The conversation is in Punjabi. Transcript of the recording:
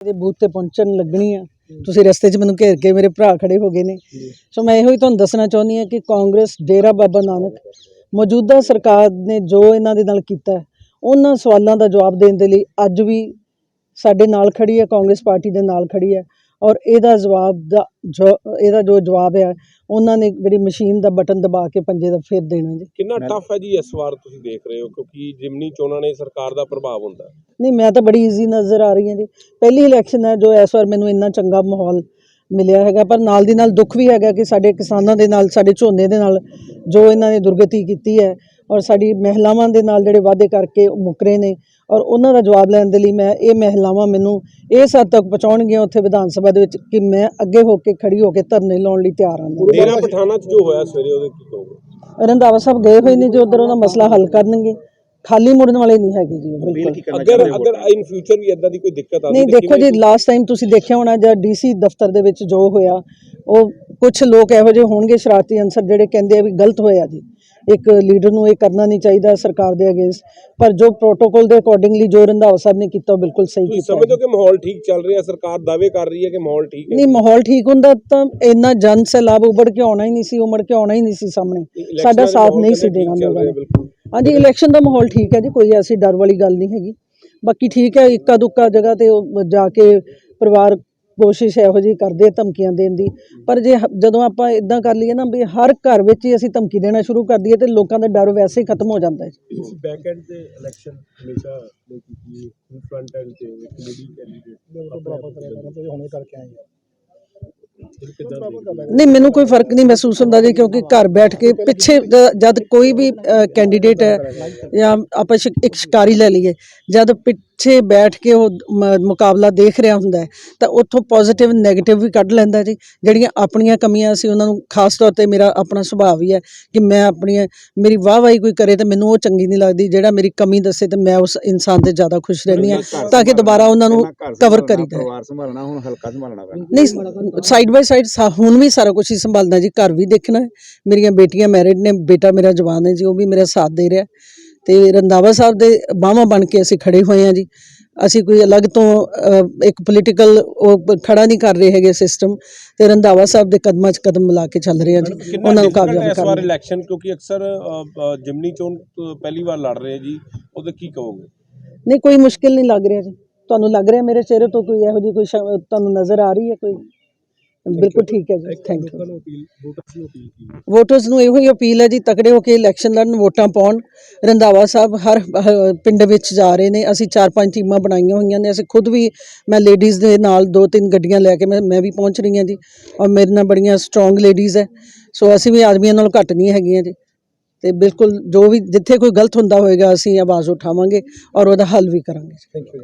ਦੇ ਬੂਥ ਤੇ ਪਹੁੰਚਣ ਲੱਗਣੀ ਆ। ਤੁਸੀਂ ਰਸਤੇ 'ਚ ਮੈਨੂੰ ਘੇਰ ਕੇ ਮੇਰੇ ਭਰਾ ਖੜੇ ਹੋ ਗਏ ਨੇ। ਸੋ ਮੈਂ ਇਹੋ ਹੀ ਤੁਹਾਨੂੰ ਦੱਸਣਾ ਚਾਹੁੰਦੀ ਹਾਂ ਕਿ ਕਾਂਗਰਸ ਡੇਰਾ ਬਾਬਾ ਨਾਨਕ ਮੌਜੂਦਾ ਸਰਕਾਰ ਨੇ ਜੋ ਇਹਨਾਂ ਦੇ ਨਾਲ ਕੀਤਾ ਉਹਨਾਂ ਸਵਾਲਾਂ ਦਾ ਜਵਾਬ ਦੇਣ ਦੇ ਲਈ ਅੱਜ ਵੀ ਸਾਡੇ ਨਾਲ ਖੜੀ ਹੈ ਕਾਂਗਰਸ ਪਾਰਟੀ ਦੇ ਨਾਲ ਖੜੀ ਹੈ। ਔਰ ਇਹਦਾ ਜਵਾਬ ਦਾ ਜੋ ਇਹਦਾ ਜੋ ਜਵਾਬ ਹੈ ਉਹਨਾਂ ਨੇ ਜਿਹੜੀ ਮਸ਼ੀਨ ਦਾ ਬਟਨ ਦਬਾ ਕੇ ਪੰਜੇ ਦਾ ਫੇਰ ਦੇਣਾ ਜੀ। ਕਿੰਨਾ ਟਫ ਹੈ ਜੀ ਇਸ ਵਾਰ ਤੁਸੀਂ ਦੇਖ ਰਹੇ ਹੋ ਕਿਉਂਕਿ ਜਿਮਨੀ ਚੋਣਾਂ ਨੇ ਸਰਕਾਰ ਦਾ ਪ੍ਰਭਾਵ ਹੁੰਦਾ। ਨਹੀਂ ਮੈਂ ਤਾਂ ਬੜੀ ਈਜ਼ੀ ਨਜ਼ਰ ਆ ਰਹੀ ਹਾਂ ਜੀ। ਪਹਿਲੀ ਇਲੈਕਸ਼ਨ ਹੈ ਜੋ ਇਸ ਵਾਰ ਮੈਨੂੰ ਇੰਨਾ ਚੰਗਾ ਮਾਹੌਲ ਮਿਲਿਆ ਹੈਗਾ ਪਰ ਨਾਲ ਦੀ ਨਾਲ ਦੁੱਖ ਵੀ ਹੈਗਾ ਕਿ ਸਾਡੇ ਕਿਸਾਨਾਂ ਦੇ ਨਾਲ ਸਾਡੇ ਝੋਨੇ ਦੇ ਨਾਲ ਜੋ ਇਹਨਾਂ ਨੇ ਦੁਰਗਤੀ ਕੀਤੀ ਹੈ ਔਰ ਸਾਡੀ ਮਹਿਲਾਵਾਂ ਦੇ ਨਾਲ ਜਿਹੜੇ ਵਾਅਦੇ ਕਰਕੇ ਉਹ ਮੁੱਕਰੇ ਨੇ ਔਰ ਉਹਨਾਂ ਦਾ ਜਵਾਬ ਲੈਣ ਦੇ ਲਈ ਮੈਂ ਇਹ ਮਹਿਲਾਵਾਂ ਮੈਨੂੰ ਇਸ ਹੱਦ ਤੱਕ ਪਹੁੰਚਾਉਣਗੀਆਂ ਉੱਥੇ ਵਿਧਾਨ ਸਭਾ ਦੇ ਵਿੱਚ ਕਿ ਮੈਂ ਅੱਗੇ ਹੋ ਕੇ ਖੜੀ ਹੋ ਕੇ ਧਰਨੇ ਲਾਉਣ ਲਈ ਤਿਆਰ ਹਾਂ। ਡੇਰਾ ਪਠਾਣਾ 'ਚ ਜੋ ਹੋਇਆ ਸਵੇਰੇ ਉਹਦੇ ਕੀ ਕਹੋਗੇ? ਰੰਧਾਵਾ ਸਾਹਿਬ ਗਏ ਹੋਏ ਨੇ ਜੋ ਉਧਰ ਉਹਦਾ ਮਸਲਾ ਹੱਲ ਕਰਨਗੇ। ਖਾਲੀ ਮੁੜਨ ਵਾਲੇ ਨਹੀਂ ਹੈਗੇ ਜੀ ਬਿਲਕੁਲ। ਅਗਰ ਅਗਰ ਇਨ ਫਿਊਚਰ ਵੀ ਇਦਾਂ ਦੀ ਕੋਈ ਦਿੱਕਤ ਆਉਂਦੀ ਨਹੀਂ ਦੇਖੋ ਜੀ ਲਾਸਟ ਟਾਈਮ ਤੁਸੀਂ ਦੇਖਿਆ ਹੋਣਾ ਜਦ ਡੀਸੀ ਦਫ਼ਤਰ ਦੇ ਵਿੱਚ ਜੋ ਹੋਇਆ ਉਹ ਕੁਝ ਲੋਕ ਇਹੋ ਜਿਹੇ ਹੋਣਗੇ ਸ਼ਰਾਰਤੀ ਅਨਸਰ ਜਿਹੜੇ ਕਹਿੰਦੇ ਆ ਵੀ ਗਲਤ ਹੋਇਆ ਜੀ। ਇੱਕ ਲੀਡਰ ਨੂੰ ਇਹ ਕਰਨਾ ਨਹੀਂ ਚਾਹੀਦਾ ਸਰਕਾਰ ਦੇ ਅਗੇਂਸਟ ਪਰ ਜੋ ਪ੍ਰੋਟੋਕਾਲ ਦੇ ਅਕੋਰਡਿੰਗਲੀ ਜੋ ਰੰਧਾਵਾ ਸਾਹਿਬ ਨੇ ਕੀਤਾ ਉਹ ਬਿਲਕੁਲ ਸਹੀ ਕੀਤਾ। ਸਮਝਦੇ ਹੋ ਕਿ ਮਾਹੌਲ ਠੀਕ ਚੱਲ ਰਿਹਾ ਸਰਕਾਰ ਦਾਅਵੇ ਕਰ ਰਹੀ ਹੈ ਕਿ ਮਾਹੌਲ ਠੀਕ ਹੈ? ਨਹੀਂ ਮਾਹੌਲ ਠੀਕ ਹੁੰਦਾ ਤਾਂ ਇੰਨਾ ਜਨ ਸੈਲਾਬ ਉਬੜ ਕੇ ਆਉਣਾ ਹੀ ਨਹੀਂ ਸੀ ਉਮੜ ਕੇ ਆਉਣਾ ਹੀ ਨਹੀਂ ਸੀ ਸਾਹਮਣੇ। ਸਾਡਾ ਸਾਥ ਨਹੀਂ ਸੀ ਦੇਣਾ ਲੋਕਾਂ ਨੇ। ਹਾਂਜੀ ਇਲੈਕਸ਼ਨ ਦਾ ਮਾਹੌਲ ਠੀਕ ਹੈ ਜੀ ਕੋਈ ਐਸੀ ਡਰ ਵਾਲੀ ਗੱਲ ਨਹੀਂ ਹੈਗੀ। ਬਾਕੀ ਠੀਕ ਹੈ ਇੱਕਾ ਦੁੱਕਾ ਜਗ੍ਹਾ ਤੇ ਜਾ ਕੇ ਪਰਿਵਾਰ ਕੋਸ਼ਿਸ਼ ਇਹੋ ਜਿਹੀ ਕਰਦੇ ਆ ਧਮਕੀਆਂ ਦੇਣ ਦੀ। ਪਰ ਜੇ ਹ- ਜਦੋਂ ਆਪਾਂ ਇਦਾਂ ਕਰ ਲਈਏ ਨਾ ਵੀ ਹਰ ਘਰ ਵਿੱਚ ਹੀ ਅਸੀਂ ਧਮਕੀ ਦੇਣਾ ਸ਼ੁਰੂ ਕਰ ਦਈਏ ਤੇ ਲੋਕਾਂ ਦਾ ਡਰ ਵੈਸੇ ਹੀ ਖਤਮ ਹੋ ਜਾਂਦਾ ਹੈ। ਬੈਕ ਐਂਡ ਤੇ ਇਲੈਕਸ਼ਨ ਹਮੇਸ਼ਾ ਲੋਕ ਕੀ ਫਰੰਟ ਐਂਡ ਤੇ ਇੱਕ ਲੇਡੀ ਕੈਂਡੀਡੇਟ ਬਰਾਬਰ ਕਰਿਆ ਹੁਣੇ ਕਰਕੇ ਆਏ ਨਹੀਂ ਮੈਨੂੰ ਕੋਈ ਫ਼ਰਕ ਨਹੀਂ ਮਹਿਸੂਸ ਹੁੰਦਾ ਜੀ ਕਿਉਂਕਿ ਘਰ ਬੈਠ ਕੇ ਪਿੱਛੇ ਜ- ਜਦ ਕੋਈ ਵੀ ਕੈਂਡੀਡੇਟ ਹੈ ਜਾਂ ਆਪਾਂ ਸ਼ਿਕ- ਇੱਕ ਸ਼ਿਕਾਰੀ ਲੈ ਲਈਏ ਜਦ ਪਿੱਛੇ ਬੈਠ ਕੇ ਉਹ ਮੁਕਾਬਲਾ ਦੇਖ ਰਿਹਾ ਹੁੰਦਾ ਤਾਂ ਉੱਥੋਂ ਪੋਜ਼ਿਟਿਵ ਨੈਗੇਟਿਵ ਵੀ ਕੱਢ ਲੈਂਦਾ ਜੀ। ਜਿਹੜੀਆਂ ਆਪਣੀਆਂ ਕਮੀਆਂ ਸੀ ਉਹਨਾਂ ਨੂੰ ਖਾਸ ਤੌਰ ਤੇ ਮੇਰਾ ਆਪਣਾ ਸੁਭਾਅ ਵੀ ਹੈ ਕਿ ਮੈਂ ਆਪਣੀਆਂ ਮੇਰੀ ਵਾਹ ਵਾਹੀ ਕੋਈ ਕਰੇ ਤਾਂ ਮੈਨੂੰ ਉਹ ਚੰਗੀ ਨਹੀਂ ਲੱਗਦੀ ਜਿਹੜਾ ਮੇਰੀ ਕਮੀ ਦੱਸੇ ਤੇ ਮੈਂ ਉਸ ਇਨਸਾਨ ਤੇ ਜ਼ਿਆਦਾ ਖੁਸ਼ ਰਹਿੰਦੀ ਹਾਂ ਤਾਂ ਕਿ ਦੁਬਾਰਾ ਉਹਨਾਂ ਨੂੰ ਕਵਰ ਕਰੀਦਾ ਹੈ। ਪਰਿਵਾਰ ਸੰਭਾਲਣਾ ਹੁਣ ਹਲਕਾ ਸੰਭਾਲਣਾ ਪੈਣਾ। ਨਹੀਂ ਸਾਈਡ ਬਾਈ ਸਾਈਡ ਹੁਣ ਵੀ ਸਾਰਾ ਕੁਝ ਹੀ ਸੰਭਾਲਣਾ ਜੀ ਘਰ ਵੀ ਦੇਖਣਾ ਮੇਰੀਆਂ ਬੇਟੀਆਂ ਮੈਰਿਡ ਨੇ ਬੇਟਾ ਮੇਰਾ ਜਵਾਨ ਹੈ ਜੀ ਉਹ ਵੀ ਮੇਰਾ ਸਾਥ ਦੇ ਰਿਹਾ ਤੇ ਰੰਦਾਵਾ ਸਾਹਿਬ ਦੇ ਬਾਹਾਂ ਬਣ ਕੇ ਅਸੀਂ ਖੜੇ ਹੋਏ ਹਾਂ ਜੀ। ਅਸੀਂ ਕੋਈ ਅਲੱਗ ਤੋਂ ਇੱਕ ਪੋਲੀਟੀਕਲ ਉਹ ਖੜਾ ਨਹੀਂ ਕਰ ਰਹੇ ਹੈਗੇ ਸਿਸਟਮ ਤੇ ਰੰਦਾਵਾ ਸਾਹਿਬ ਦੇ ਕਦਮਾਂ 'ਚ ਕਦਮ ਮਿਲਾ ਕੇ ਚੱਲ ਰਹੇ ਹਾਂ ਜੀ ਉਹਨਾਂ ਨੂੰ ਕਾਮਯਾਬ ਇਸ ਵਾਰ ਕਰਨਾ। ਇਲੈਕਸ਼ਨ ਕਿਉਂਕਿ ਅਕਸਰ ਜਿਮਨੀ ਚੋਣ ਪਹਿਲੀ ਵਾਰ ਲੜ ਰਹੇ ਜੀ ਉਹਦੇ ਕੀ ਕਹੋਗੇ? ਨਹੀਂ ਕੋਈ ਮੁਸ਼ਕਿਲ ਨਹੀਂ ਲੱਗ ਰਿਹਾ ਜੀ। ਤੁਹਾਨੂੰ ਲੱਗ ਰਿਹਾ ਮੇਰੇ ਚਿਹਰੇ ਤੋਂ ਕੋਈ ਇਹੋ ਜਿਹੀ ਕੋਈ ਤੁਹਾਨੂੰ ਨਜ਼ਰ ਆ ਰਹੀ ਹੈ ਕੋਈ? ਬਿਲਕੁਲ ਠੀਕ ਹੈ ਜੀ ਥੈਂਕ ਯੂ ਵੋਟਰਸ ਨੂੰ ਇਹੋ ਹੀ ਅਪੀਲ ਹੈ ਜੀ ਤਕੜੇ ਹੋ ਕੇ ਇਲੈਕਸ਼ਨ ਲੜਨ ਵੋਟਾਂ ਪਾਉਣ। ਰੰਧਾਵਾ ਸਾਹਿਬ ਹਰ ਪਿੰਡ ਵਿੱਚ ਜਾ ਰਹੇ ਨੇ ਅਸੀਂ ਚਾਰ ਪੰਜ ਟੀਮਾਂ ਬਣਾਈਆਂ ਹੋਈਆਂ ਨੇ ਅਸੀਂ ਖੁਦ ਵੀ ਮੈਂ ਲੇਡੀਜ਼ ਦੇ ਨਾਲ ਦੋ ਤਿੰਨ ਗੱਡੀਆਂ ਲੈ ਕੇ ਮੈਂ ਮੈਂ ਵੀ ਪਹੁੰਚ ਰਹੀ ਹਾਂ ਜੀ ਔਰ ਮੇਰੇ ਨਾਲ ਬੜੀਆਂ ਸਟਰੋਂਗ ਲੇਡੀਜ਼ ਹੈ। ਸੋ ਅਸੀਂ ਵੀ ਆਦਮੀਆਂ ਨਾਲੋਂ ਘੱਟ ਨਹੀਂ ਹੈਗੀਆਂ ਜੀ। ਤੇ ਬਿਲਕੁਲ ਜੋ ਵੀ ਜਿੱਥੇ ਕੋਈ ਗਲਤ ਹੁੰਦਾ ਹੋਏਗਾ ਅਸੀਂ ਆਵਾਜ਼ ਉਠਾਵਾਂਗੇ ਔਰ ਉਹਦਾ ਹੱਲ ਵੀ ਕਰਾਂਗੇ। Thank you